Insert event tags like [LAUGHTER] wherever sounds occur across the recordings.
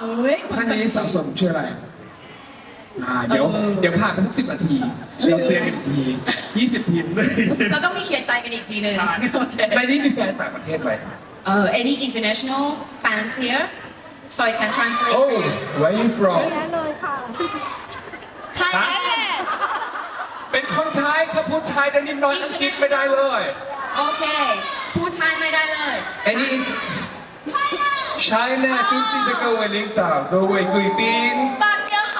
เอ้ยท่านนี้สะสมชื่ออะไรอ่าเดี๋ยวเออเดี๋ยวผ่านไปสักสิบนาทีเราเตือนกันอีกทียี่สิบทีเลยเราต้องมีเขียนใจกันอีกทีหนึ่งโอเคในนี้มีแฟนต่างประเทศไหมเอ่อ any international fans here so I can translate โอ้ where you from ไทยแลนด์เป็นคนไทยครับพูดไทยแต่นิดหน้อยอังกฤษไม่ได้เลย โอเค พูดไทยไม่ได้เลย Any int- China จุดจีน各位领导各位贵宾 ปากเจ้า好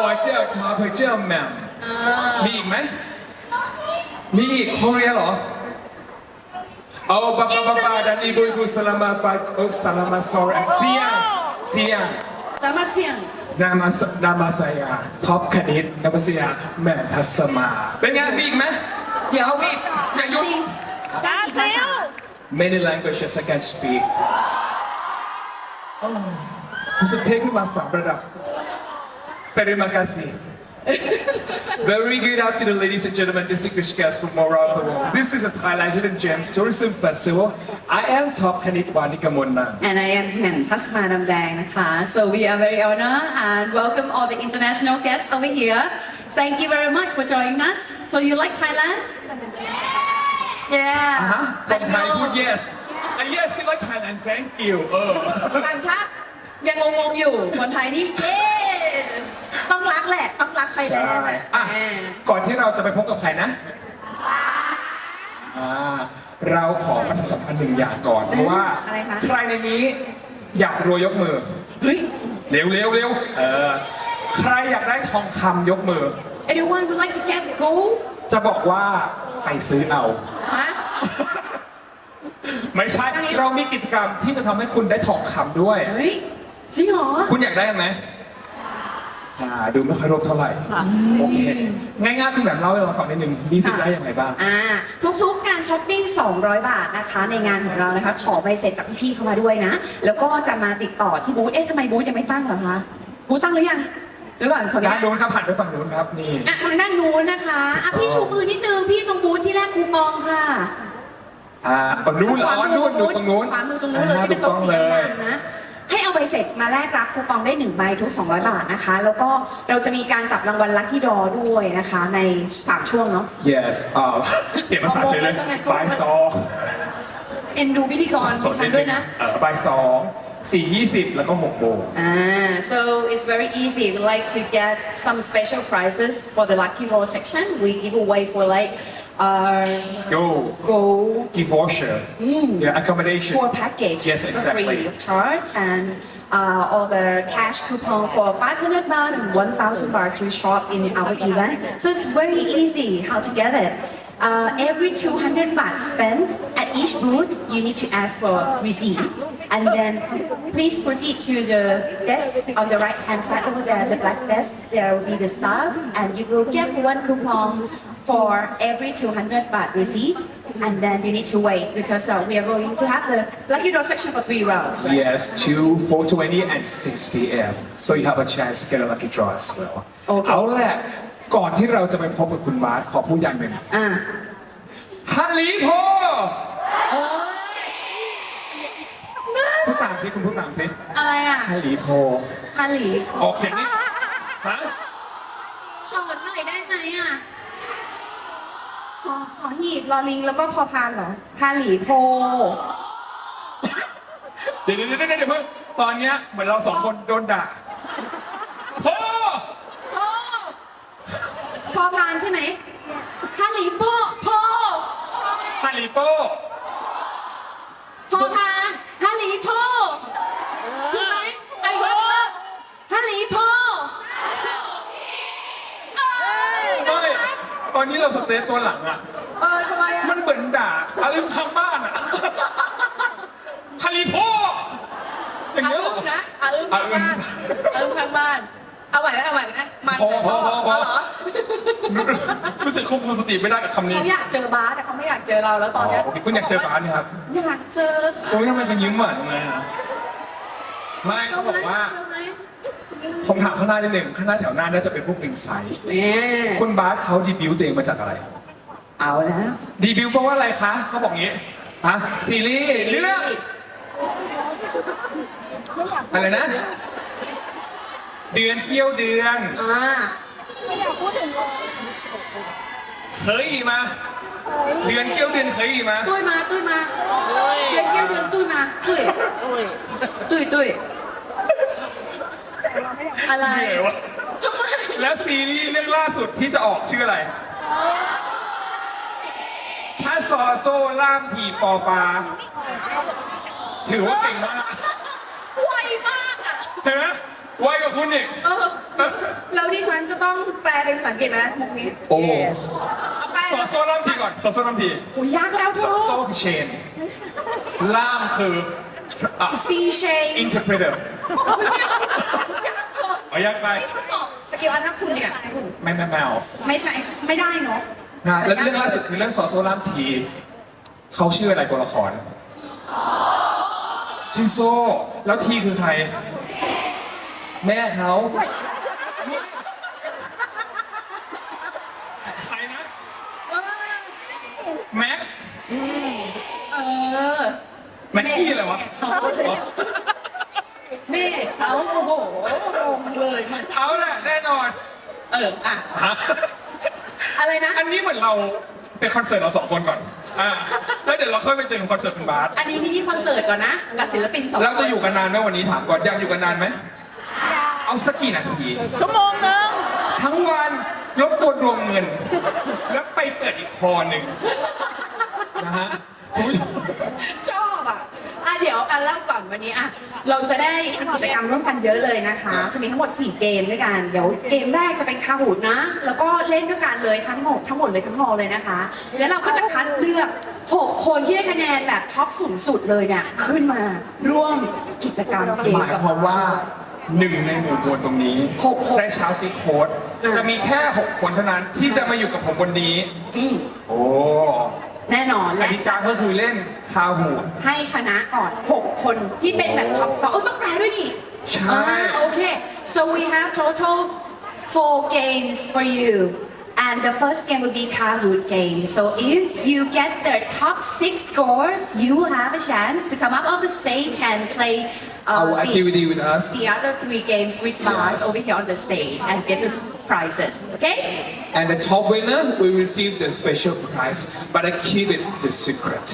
我叫他会叫 ma'am เออ มีอีกไหม มีอีกโคเรียเหรอ เอาปะปะปะปะdan ibu ibu selamat pagi oh selamat sore siang siang จะมาเสี่ยง nama s- nama saya Top คณิต nama saya แม่ทัศมา เป็นไงมีอีกไหม เดี๋ยว เอาอีกอย่าหยุด จริงได้กี่ภาษา many languages I can speak. Oh, it's a taking master, brother. Terima kasih. [LAUGHS] Very good afternoon, ladies and gentlemen, distinguished guests from around the world. This is a Thailand Hidden Gems Tourism Festival. I am Top Kanit Wanikamonnan. And I am Mem Pasmanamdang. So we are very honored and welcome all the international guests over here. Thank you very much for joining us. So you like Thailand? Yeah. อ่าฮะคนไทยพูด yes and yes we like Thailand thank you เออ ต่างชาติยังงงๆอยู่ คนไทยนี่ yes ต้องรักแหละ ต้องรักไทยแลนด์ใช่อะอะก่อนที่เราจะไปพบกับใครนะอ่าเราขอประชาสัมพันธ์หนึ่งอย่างก่อน เพราะว่าอะไรคะ ใครในนี้อยากรวยยกมือ เฮ้ย เร็วเร็วเร็วเออใครอยากได้ทองคำยกมือ anyone would like to get gold จะบอกว่า ไปซื้อเอา ฮะ ไม่ใช่ เรามีกิจกรรมที่จะทำให้คุณได้ทองคำด้วย เฮ้ย จริงเหรอ คุณอยากได้ไหมอ่าดูไม่ค่อยรบเท่าไหร่ ค่ะ โอเค ง่ายๆคุณแบบเล่าให้เราฟังนิดนึง มีสิทธิ์ได้ยังไงบ้าง อ่าทุกๆการช้อปปิ้ง 200 บาทนะคะ ในงานของเรานะคะ ขอใบเสร็จจากพี่ๆเข้ามาด้วยนะ แล้วก็จะมาติดต่อที่บูธเอ๊ะทำไมบูธยังไม่ตั้งเหรอคะ บูธตั้งหรือยัง เดี๋ยวก่อนขออนุด้าญานตโน้นครับผ่านไปฝั่งโน้นครับนี่อะทางด้านนู้นนะคะอะพี่ชูมือนิดนึงพี่ตรงบูธที่แรกคูปองค่ะอ่าฝั่งนู้นเหรออ๋อนู่นดูตรงนู้นขวามือตรงนู้นเลยอ่าที่เป็นโต๊ะสีถูกต้องเลยดำๆนะ ให้เอาใบเสร็จมาแลกรับคูปองได้หนึ่งใบทุก 200 บาทนะคะ แล้วก็เราจะมีการจับรางวัลลัคกี้ดอด้วยนะคะ ในสามช่วงเนาะ yes อ่าเปลี่ยนภาษาเฉยเลยใช่ไหมบ่ายสอง เอ็นดูพิธีกรดิฉันด้วยนะ เออบ่ายสองสี่ยี่สิบแล้วก็หกโมง Ah, so it's very easy. We like to get some special prizes for the lucky draw section. We give away for like uh, go go give voucher yeah accommodation tour package Yes, for exactly. free of charge and uh, all the cash coupon for 500 baht and 1,000 baht to shop in our event. So it's very easy how to get it. Uh, every 200 baht spent at each booth, you need to ask for receipt. And then please proceed to the desk on the right hand side over there, the black desk. There will be the staff, and you will get one coupon for every 200 baht receipt. And then you need to wait because uh, we are going to have the lucky draw section for three rounds. Right? yes 2 420 and 6 p.m. so you have a chance to get a lucky draw as well โอเค เอาแหละ ก่อนที่เราจะไปพบกับคุณมาร์ทขอพูดอย่างหนึ่งอ่าฮัลลีโพโอ้ยพูดตามสิคุณพูดตามสิอะไรอะฮัลลีโพฮาหลีออกเสียงนี้ฮะสอนหน่อยได้ไหมอะขอขอหีบรอลิงแล้วก็พอพานเหรอฮาหลีโพ เดี๋ยวเดี๋ยวเดี๋ยวเดี๋ยวเพิ่งตอนเนี้ยเหมือนเราสองคนโดนด่าโพโพพ อพานใช่ไหมฮาหลีโพโพฮัลลีโปพอพานฮาหลีโพถูกไหมไอ้วัดฮาหลีโพเอ้ยไม่ตอนนี้เราสเตตตัวหลังอะ เออทำไมอะมันเหมือนด่าอะไรข้างบ้านอะฮัลลีโพอย่างอาเงี้ยเหรอึ้องนะอาอึ้งข้างบ้านอาอึ้งข้างบ้าน เอาใหม่ไหมเอาใหม่ไหมมันพอพชออบพอพอเอาเหรอรู้สึกควบคุมสติไม่ได้กับคำนี้เขาอยากเจอบาสแต่เขาไม่อยากเจอเราแล้วตอนเนี้ยโอเคคุณอยากเจอบาสไหมครับอยากเจอค่ะโอ้ยทำไมคุณยิ้มหวานเลยอะไม่เขาบอกว่าเจอไหมผมถามข้างหน้านิดหนึ่งข้างหน้าแถวหน้าน่าจะเป็นพวกลิงไซด์เนี่ยคุณบาสเขาดีบิวต์ตัวเองมาจากอะไรเอาแล้ว ดีบิวต์เพราะว่าอะไรคะเขาบอกงี้ฮะซีรีส์เรื่องอะไรนะ เดือนเกี้ยวเดือน อ่าเคยมา เดือนเกี้ยวเดือนเคยมา ตุ้ยมาตุ้ยมาเดือนเกี้ยวเดือนตุ้ยมาตุ้ยตุ้ยตุ้ยอะไรเหนื่อยวะทำไมแล้วซีรีส์เรื่องล่าสุดที่จะออกชื่ออะไร ถ้าซอโซ่ล่ามทีปอปลา ถือว่าเก่งมากไวมากอะ เห็นไหม ไวกว่าคุณอีกเออแล้วดิฉันจะต้องแปลเป็นภาษาอังกฤษไหมมุกนี้โอ้เอาแปลซอโซ่ล่ามทีก่อนซอโซ่ล่ามทีโอ้ยยากแล้วซทุอกโซ่คือเชนล่ามคืออะซีเชน interpreter ยากก่อนเอายากไปนี่ข้อสอบสกิลอันทักคุณเนี่ยให้คุณไม่ไม่ไม่เอาไม่ใช่ไม่ได้เนาะนะแล้วเรื่องล่าสุดคือเรื่องซอโซ่ล่ามทีเขาชื่ออะไรตัวละครชื่อโซ่แล้วทีคือใคร แม่เขาใครนะ เออแม็ก เออแม็กกี้อะไรวะแม่เขาโอ้โหงงเลยมันจะเอาแหละแน่นอนเอออะฮะอะไรนะ อันนี้เหมือนเราเป็นคอนเสิร์ตเราสองคนก่อน อ่า แล้วเดี๋ยวเราค่อยไปเจอกันคอนเสิร์ตเป็นบาสอันนี้มินิคอนเสิร์ตก่อนนะกับศิลปินสองเราจะอยู่กันนานไหมวันนี้ถามก่อน อยากอยู่กันนานไหม เอาสักกี่นาที ชั่วโมงหนึงทั้งวันรบกวนรวมเงิน แล้วไปเปิดอีกคอหนึ่งนะฮะคุณผู้ชม ชอบอะอะเดี๋ยวอันเล่าก่อนวันนี้อะเราจะได้ทำกิจกรรมร่วมกันเยอะเลยนะคะ จะมีทั้งหมด 4 เกมด้วยกัน เดี๋ยวเกมแรกจะเป็นคาหูดนะ แล้วก็เล่นด้วยกันเลยทั้งหมดทั้งหมดเลยทั้งฮอลเลยนะคะ แล้วเราก็จะคัดเลือก 6 คนที่ได้คะแนนแบบท็อปสูงสุดเลยเนี่ยขึ้นมาร่วมกิจกรรมเกมหมายกับความว่า หนึ่งในหมู่มวลตรงนี้หกหกได้เช้าซีโค้ดอะจะมีแค่ 6 คนเท่านั้นที่จะมาอยู่กับผมบนนี้ อืมโอ้แน่นอนกและติกาก็คือเล่นคาหูด ให้ชนะก่อน 6 คนที่เป็นแบบท็อปสกอร์เออต้องแปลด้วยนี่ใช่ อ่าโอเค so we have total four games for you and the first game will be Kahoot game so if you get the top six scores you have a chance to come up on the stage and play uh, our the- activity with us the other three games with bars Yes. over here on the stage and get the prizes okay and the top winner will receive the special prize but I keep it the secret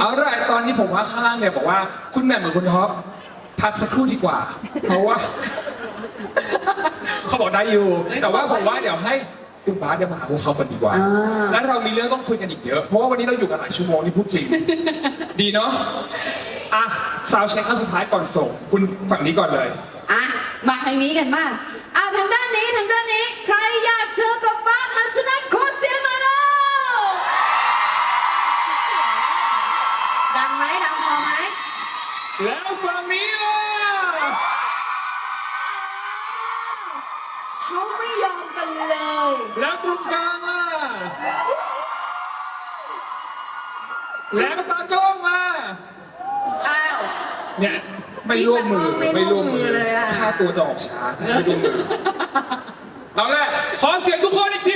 เอาละตอนนี้ผมว่าข้างล่างเนี่ยบอกว่าคุณแหม่มกับคุณท็อปพักสักครู่ดีกว่า เพราะว่า [LAUGHS] เขาบอกได้อยู่ แต่ว่าผมว่าเดี๋ยวให้ คุณบาสเดี๋ยวมาหาพวกเขากันดีกว่า อ่า แล้วเรามีเรื่องต้องคุยกันอีกเยอะ เพราะว่าวันนี้เราอยู่กันหลายชั่วโมงนี่พูดจริง ดีเนาะอะสาวเช็คขั้นสุดท้ายก่อนส่ง คุณฝั่งนี้ก่อนเลย อะ มาทางนี้กันบ้างอะทางด้านนี้ทางด้านนี้ ใครอยากเจอกับบ้านอัศนันขอเสียงหน่อยเร็วดังไหมดังพอไหมแล้วฝั่ง แล้วตรงกลางล่ะแล้วตากล้องมา อ้าว เนี่ยไม่ร่วมมือไม่ไม่ร่ร่ววมมมืมืออเลยอะ ค่าตัวจะออกช้าถ้าไม่ร่วมมือเอาละขอเสียงทุกคนอีกที